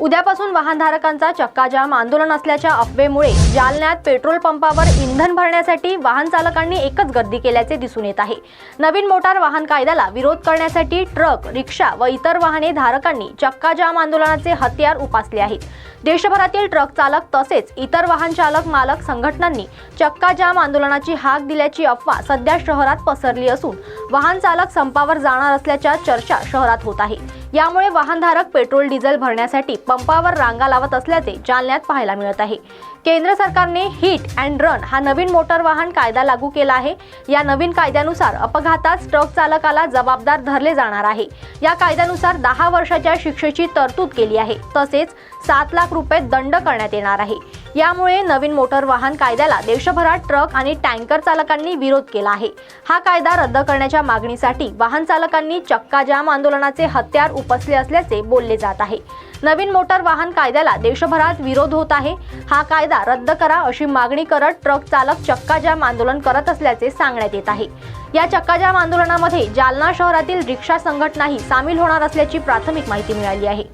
उद्यापासून वाहनधारकांचा चक्काजाम आंदोलन असल्याच्या अफवेमुळे जालन्यात पेट्रोल पंपावर इंधन भरण्यासाठी वाहन चालकांनी एकच गर्दी केल्याचे दिसून येत आहे. नवीन मोटार वाहन कायद्याला विरोध करण्यासाठी ट्रक रिक्षा व इतर वाहने धारकांनी चक्काजाम आंदोलनाचे हत्यार उपासले आहेत. देशभरातील ट्रक चालक तसेच इतर वाहन चालक मालक संघटनांनी चक्काजाम आंदोलनाची हाक दिल्याची अफवा सध्या शहरात पसरली असून वाहन चालक संपावर जाणार असल्याच्या चर्चा शहरात होत आहे. यामुळे वाहनधारक पेट्रोल डिझेल भरण्यासाठी पंपावर रांगा लावत असल्याचे जालन्यात पाहायला मिळत आहे. केंद्र सरकारने हिट अँड रन हा नवीन मोटर वाहन कायदा लागू केला आहे. या नवीन कायद्यानुसार अपघातात ट्रक चालकाला जबाबदार धरले जाणार आहे. या कायद्यानुसार दहा वर्षाच्या शिक्षेची तरतूद केली आहे. तसेच सात लाख रुपये दंड करण्यात येणार आहे. यामुळे नवीन मोटर वाहन कायद्याला देशभरात ट्रक आणि टँकर चालकांनी विरोध केला आहे. हा कायदा रद्द करण्याच्या मागणीसाठी वाहन चालकांनी चक्काजाम आंदोलनाचे हत्यार उपसले असल्याचे बोलले जात आहे. नवीन मोटर वाहन कायद्याला देशभरात विरोध होत आहे. हा कायदा रद्द करा अशी मागणी करत ट्रक चालक चक्काजाम आंदोलन करत असल्याचे सांगण्यात येत आहे. या चक्काजाम आंदोलनामध्ये जालना शहरातील रिक्षा संघटनाही सामील होणार असल्याची प्राथमिक माहिती मिळाली आहे.